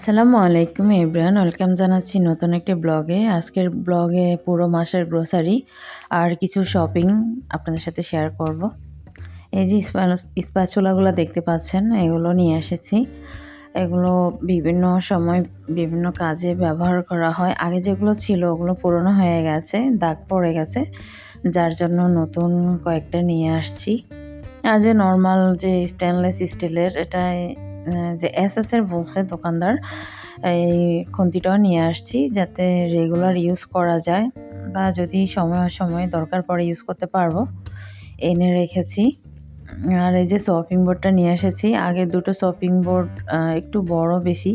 আসসালামু আলাইকুম everyone, welcome জানাচ্ছি নতুন একটি ব্লগে। আজকের ব্লগে পুরো মাসের গ্রোসারি আর কিছু শপিং আপনাদের সাথে শেয়ার করব। এই যে স্প্যাচুলাগুলো দেখতে পাচ্ছেন, এগুলো নিয়ে এসেছি। এগুলো বিভিন্ন সময় বিভিন্ন কাজে ব্যবহার করা হয়। আগে যেগুলো ছিল, ওগুলো পুরনো হয়ে গেছে, দাগ পড়ে গেছে, যার জন্য নতুন কয়েকটা নিয়ে আসছি। আর যে নর্মাল যে স্টেনলেস স্টিলের এটাই যে এস বলছে দোকানদার, এই খুন্তিটাও নিয়ে আসছি যাতে রেগুলার ইউজ করা যায় বা যদি সময় সময় দরকার পড়ে ইউজ করতে পারব। এনে রেখেছি। আর এই যে শপিং বোর্ডটা নিয়ে এসেছি। আগে দুটো শপিং বোর্ড একটু বড় বেশি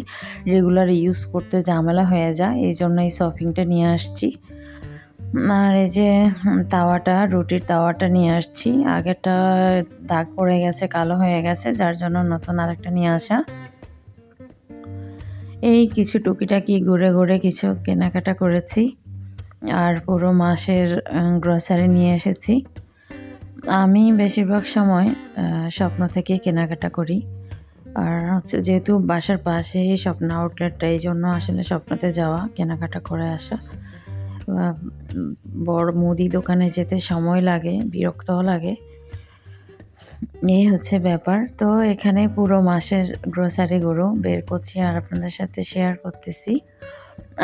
রেগুলার ইউজ করতে ঝামেলা হয়ে যায়। এই জন্য এই শপিংটা নিয়ে আসছি। আর এই যে তাওয়াটা, রুটির তাওয়াটা নিয়ে আসছি। আগেরটা দাগ পড়ে গেছে, কালো হয়ে গেছে, যার জন্য নতুন আরেকটা নিয়ে আসা। এই কিছু টুকিটাকি ঘুরে ঘুরে কিছু কেনাকাটা করেছি। আর পুরো মাসের গ্রসারি নিয়ে এসেছি। আমি বেশিরভাগ সময় স্বপ্ন থেকে কেনাকাটা করি। আর হচ্ছে যেহেতু বাসার পাশেই স্বপ্ন আউটলেটটা এই জন্য আসলে স্বপ্নতে যাওয়া, কেনাকাটা করে আসা। বড় মুদি দোকানে যেতে সময় লাগে, বিরক্তও লাগে। এই হচ্ছে ব্যাপার। তো এখানে পুরো মাসের গ্রোসারিগুলো বের করছি আর আপনাদের সাথে শেয়ার করতেছি।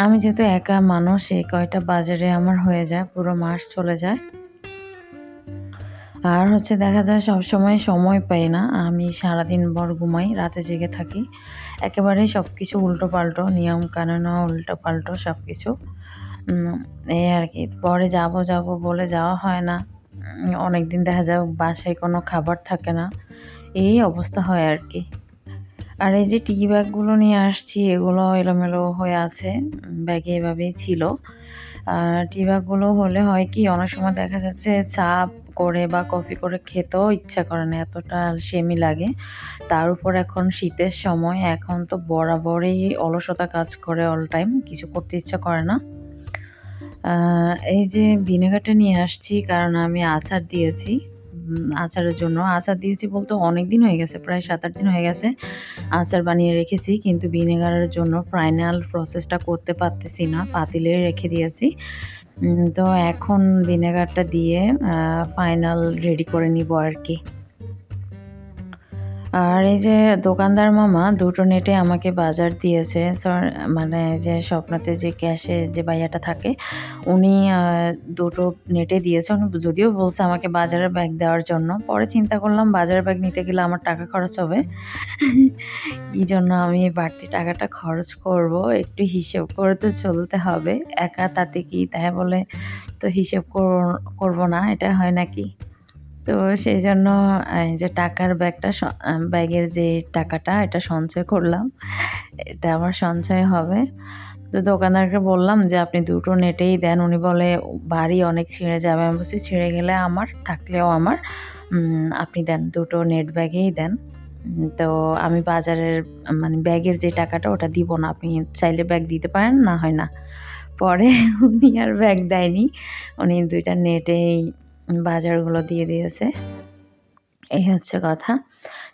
আমি যেহেতু একা মানুষ, এই কয়টা বাজারে আমার হয়ে যায়, পুরো মাস চলে যায়। আর হচ্ছে দেখা যায় সব সময় সময় পাই না, আমি সারাদিন বর ঘুমাই, রাতে জেগে থাকি। একেবারেই সব কিছু উল্টো পাল্টো নিয়ম কানুন উল্টো পাল্টো সব কিছু এই আর কি, পরে যাব যাব বলে যাওয়া হয় না। অনেক দিন দেখা যায় বাসায় কোনো খাবার থাকে না। এই অবস্থা হয় আর কি। আর এই যে টি ব্যাগগুলো নিয়ে আসছি, এগুলো এলোমেলো হয়ে আছে, ব্যাগে এভাবেই ছিল। আর টি ব্যাগগুলো হলে হয় কি, অনেক সময় দেখা যাচ্ছে চাপ করে বা কফি করে খেতেও ইচ্ছা করে না, এতটা সেমি লাগে। তার উপর এখন শীতের সময়, এখন তো বরাবরই অলসতা কাজ করে অল টাইম কিছু করতে ইচ্ছা করে না। এই যে ভিনেগারটা নিয়ে আসছি, কারণ আমি আচার দিয়েছি আচারের জন্য। আচার দিয়েছি বলতে অনেক দিন হয়ে গেছে, প্রায় সাত আট দিন হয়ে গেছে আচার বানিয়ে রেখেছি, কিন্তু ভিনেগারের জন্য ফাইনাল প্রসেসটা করতে পারতেছি না, পাতিলে রেখে দিয়েছি। তো এখন ভিনেগারটা দিয়ে ফাইনাল রেডি করে নিব আর কি। আর এই যে দোকানদার মামা দুটো নেটে আমাকে বাজার দিয়েছে। মানে যে স্বপ্নতে যে ক্যাশে যে ভাইয়াটা থাকে, উনি দুটো নেটে দিয়েছে। উনি যদিও বলছে আমাকে বাজারের ব্যাগ দেওয়ার জন্য। পরে চিন্তা করলাম বাজারের ব্যাগ নিতে গেলে আমার টাকা খরচ হবে। এই জন্য আমি বাড়তি টাকাটা খরচ করব? একটু হিসেব করে তো চলতে হবে। একা তাতে কি তাই বলে তো হিসেব করব না? এটা হয় নাকি? তো সেই জন্য যে টাকার ব্যাগটা ব্যাগের যে টাকাটা, এটা সঞ্চয় করলাম। এটা আমার সঞ্চয় হবে। তো দোকানদারকে বললাম যে, আপনি দুটো নেটেই দেন। উনি বলে, বাড়ি অনেক ছিঁড়ে যাবে। আমি বলছি, ছিঁড়ে গেলে আমার, থাকলেও আমার। আপনি দেন, দুটো নেট ব্যাগেই দেন। তো আমি বাজারের মানে ব্যাগের যে টাকাটা, ওটা দিব না। আপনি চাইলে ব্যাগ দিতে পারেন, না হয় না। পরে উনি আর ব্যাগ দেয়নি। উনি দুইটা নেটেই বাজারগুলো দিয়ে দিয়েছে। এই হচ্ছে কথা।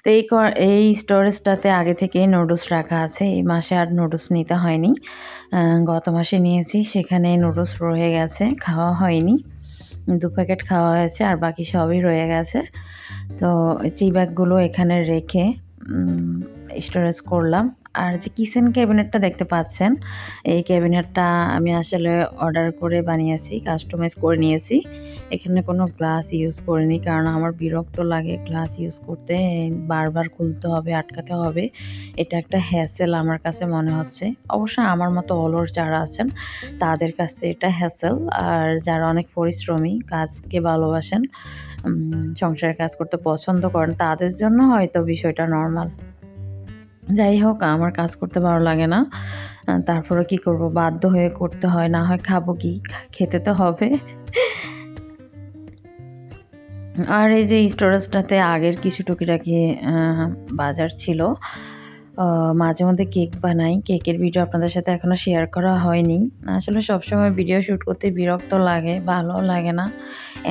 তো এই এই স্টোরেজটাতে আগে থেকেই নুডলস রাখা আছে। এই মাসে আর নুডলস নিতে হয়নি। গত মাসে নিয়েছি সেখানে নুডলস রয়ে গেছে, খাওয়া হয়নি। দু প্যাকেট খাওয়া হয়েছে, আর বাকি সবই রয়ে গেছে। তো টি ব্যাগগুলো এখানে রেখে স্টোরেজ করলাম। আর যে কিচেন ক্যাবিনেটটা দেখতে পাচ্ছেন, এই ক্যাবিনেটটা আমি আসলে অর্ডার করে বানিয়েছি, কাস্টমাইজ করে নিয়েছি। এখানে কোনো গ্লাস ইউজ করিনি কারণ আমার বিরক্ত লাগে গ্লাস ইউজ করতে, বারবার খুলতে হবে, আটকাতে হবে। এটা একটা হ্যাসেল আমার কাছে মনে হচ্ছে। অবশ্য আমার মতো অলস যারা আছেন, তাদের কাছে এটা হ্যাসেল আর যারা অনেক পরিশ্রমী, কাজকে ভালোবাসেন সংসারের কাজ করতে পছন্দ করেন, তাদের জন্য হয়তো বিষয়টা নর্মাল যাই হোক আমার কাজ করতে ভালো লাগে না। তারপরে কি করব? বাধ্য হয়ে করতে হয়, না হয় খাব কি? খেতে তো হবে। আর এই যে স্টোরেজটাতে আগের কিছু টুকিটাকি বাজার ছিল মাঝে মধ্যে কেক বানাই। কেকের ভিডিও আপনাদের সাথে এখনও শেয়ার করা হয়নি। আসলে সবসময় ভিডিও শ্যুট করতে বিরক্ত লাগে ভালো লাগে না।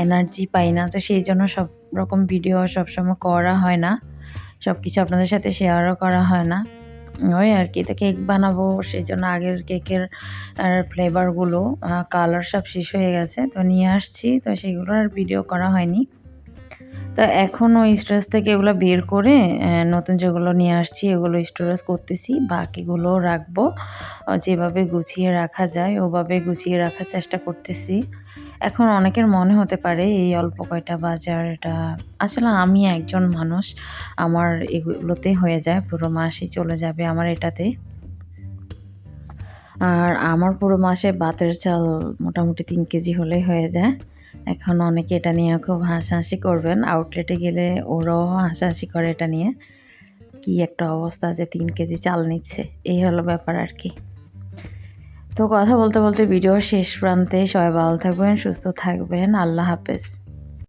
এনার্জি পাই না, তো সেই জন্য সব রকম ভিডিও সবসময় করা হয় না। সব কিছু আপনাদের সাথে শেয়ারও করা হয় না। ওই আর কি, তো কেক বানাবো সেই জন্য আগের কেকের ফ্লেভারগুলো কালার সব শেষ হয়ে গেছে, তো নিয়ে আসছি, তো সেগুলো আর ভিডিও করা হয়নি। তো এখন ওই স্টোরেজ থেকে এগুলো বের করে নতুন যেগুলো নিয়ে আসছি, এগুলো স্টোরেজ করতেছি, বাকিগুলো রাখব। যেভাবে গুছিয়ে রাখা যায়, ওভাবে গুছিয়ে রাখার চেষ্টা করতেছি। এখন অনেকের মনে হতে পারে এই অল্প কয়টা বাজার এটা আসলে আমি একজন মানুষ, আমার এগুলোতে হয়ে যায়, পুরো মাসই চলে যাবে আমার এটাতে। আর আমার পুরো মাসে বাতের চাল মোটামুটি তিন কেজি হলেই হয়ে যায়। এখন অনেকে এটা নিয়ে খুব হাসাহাসি করবেন আউটলেটে গেলে ওরাও হাসাহাসি করে এটা নিয়ে। কি একটা অবস্থা যে তিন কেজি চাল নিচ্ছে, এই হলো ব্যাপার আর কি। তো কথা বলতে বলতে ভিডিওর শেষ প্রান্তে সবাই ভালো থাকবেন সুস্থ থাকবেন। আল্লাহ হাফেজ।